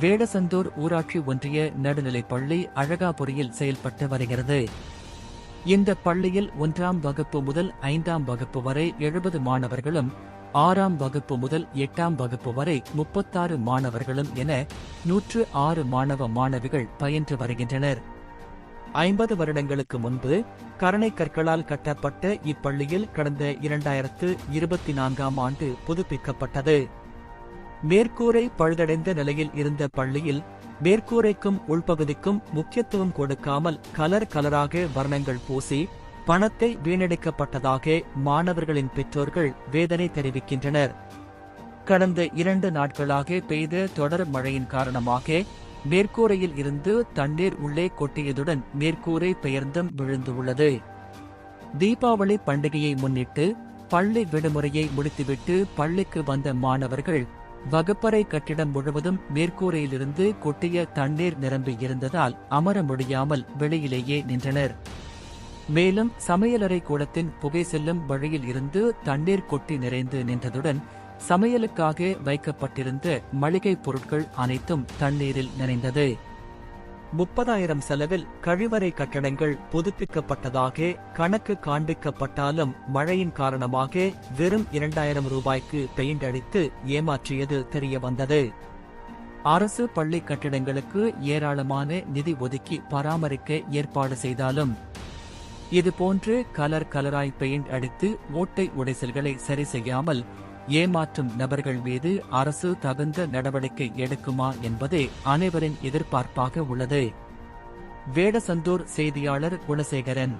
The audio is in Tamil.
வேடசந்தூர் ஊராட்சி ஒன்றிய நடுநிலைப் பள்ளி அழகாபுரியில் செயல்பட்டு வருகிறது. இந்த பள்ளியில் ஒன்றாம் வகுப்பு முதல் ஐந்தாம் வகுப்பு வரை எழுபது மாணவர்களும் ஆறாம் வகுப்பு முதல் எட்டாம் வகுப்பு வரை முப்பத்தாறு மாணவர்களும் என நூற்று ஆறு மாணவ மாணவிகள் பயின்று வருகின்றனர். ஐம்பது வருடங்களுக்கு முன்பு கரணை கற்களால் கட்டப்பட்ட இப்பள்ளியில் கடந்த இரண்டாயிரத்து இருபத்தி நான்காம் ஆண்டு புதுப்பிக்கப்பட்டது. மேற்கூரை பழுதடைந்த நிலையில் இருந்த பள்ளியில் மேற்கூரைக்கும் உள்பகுதிக்கும் முக்கியத்துவம் கொடுக்காமல் கலர் கலராக வர்ணங்கள் பூசி பணத்தை வீணடிக்கப்பட்டதாக மாணவர்களின் பெற்றோர்கள் வேதனை தெரிவிக்கின்றனர். கடந்த இரண்டு நாட்களாக பெய்த தொடர் மழையின் காரணமாக மேற்கூரையில் இருந்து தண்ணீர் உள்ளே கொட்டியதுடன் மேற்கூரை பெயர்ந்தும் விழுந்துள்ளது. தீபாவளி பண்டிகையை முன்னிட்டு பள்ளி விடுமுறையை முடித்துவிட்டு பள்ளிக்கு வந்த மாணவர்கள் வகுப்பறை கட்டிடம் முழுவதும் மேற்கூரையிலிருந்து கொட்டிய தண்ணீர் நிரம்பி இருந்ததால் அமர முடியாமல் வெளியிலேயே நின்றனர். மேலும் சமையலறை கூடத்தின் புகை செல்லும் வழியில் இருந்து தண்ணீர் கொட்டி நிறைந்து நின்றதுடன் சமையலுக்காக வைக்கப்பட்டிருந்த மளிகை பொருட்கள் அனைத்தும் தண்ணீரில் நிறைந்தது முப்பதாயிரம் செலவில் கழிவறை கட்டடங்கள் புதுப்பிக்கப்பட்டதாக கணக்கு காண்பிக்கப்பட்டாலும் மழையின் காரணமாக வெறும் இரண்டாயிரம் ரூபாய்க்கு பெயிண்ட் அடித்து ஏமாற்றியது தெரிய வந்தது அரசு பள்ளி கட்டிடங்களுக்கு ஏராளமான நிதி ஒதுக்கி பராமரிக்க ஏற்பாடு செய்தாலும் இதுபோன்று கலர் கலராய் பெயிண்ட் அடித்து ஓட்டை உடைசல்களை சரி செய்யாமல் ஏமாற்றும் நபர்கள் மீது அரசு தகுந்த நடவடிக்கை எடுக்குமா என்பதே அனைவரின் எதிர்பார்ப்பாக உள்ளது. வேடசந்தூர் செய்தியாளர் குணசேகரன்.